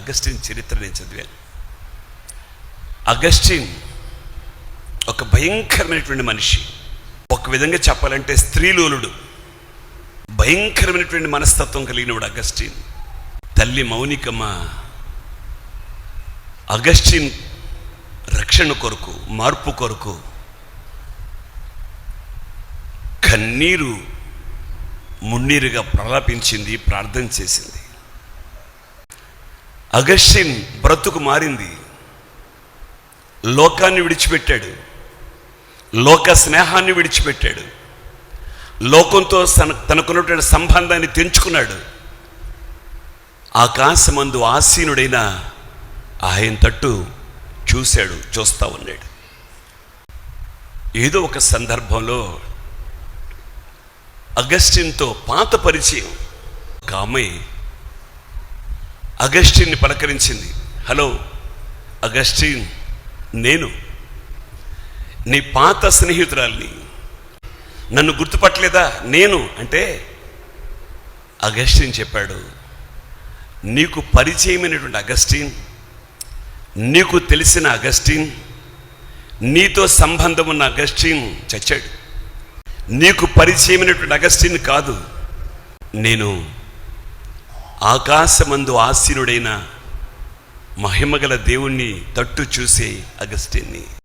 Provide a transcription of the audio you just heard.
Augustine చరిత్ర నేను చదివాను. అగస్టిన్ ఒక భయంకరమైనటువంటి మనిషి. ఒక విధంగా చెప్పాలంటే స్త్రీలోలుడు. భయంకరమైనటువంటి మనస్తత్వం కలిగినవాడు అగస్టిన్. తల్లి మౌనికమ్మ అగస్టిన్ రక్షణ కొరకు మార్పు కొరకు కన్నీరు మున్నీరుగా ప్రలాపించింది ప్రార్థన చేసింది. అగస్టిన్ బ్రతుకు మారింది. లోకాన్ని విడిచిపెట్టాడు. లోక స్నేహాన్ని విడిచిపెట్టాడు. లోకంతో తన తనకున్నటువంటి సంబంధాన్ని తెంచుకున్నాడు. ఆకాశమందు ఆసీనుడైన ఆయన తట్టు చూశాడు చూస్తా ఉన్నాడు. ఏదో ఒక సందర్భంలో అగస్టిన్తో పాత పరిచయం. ఒక అమ్మాయి అగస్టిన్ని పలకరించింది. హలో అగస్టిన్ నేను నీ పాత స్నేహితురాల్ని. నన్ను గుర్తుపట్టలేదా? నేను అంటే అగస్టిన్ చెప్పాడు. నీకు పరిచయమైనటువంటి అగస్టిన్ నీకు తెలిసిన అగస్టిన్ నీతో సంబంధం ఉన్న అగస్టిన్ చచ్చాడు. నీకు పరిచయమైనటువంటి అగస్టిన్ కాదు నేను ఆకాశమందు ఆసీనుడైన మహిమగల దేవుణ్ణి తట్టు చూసే అగస్టిన్ని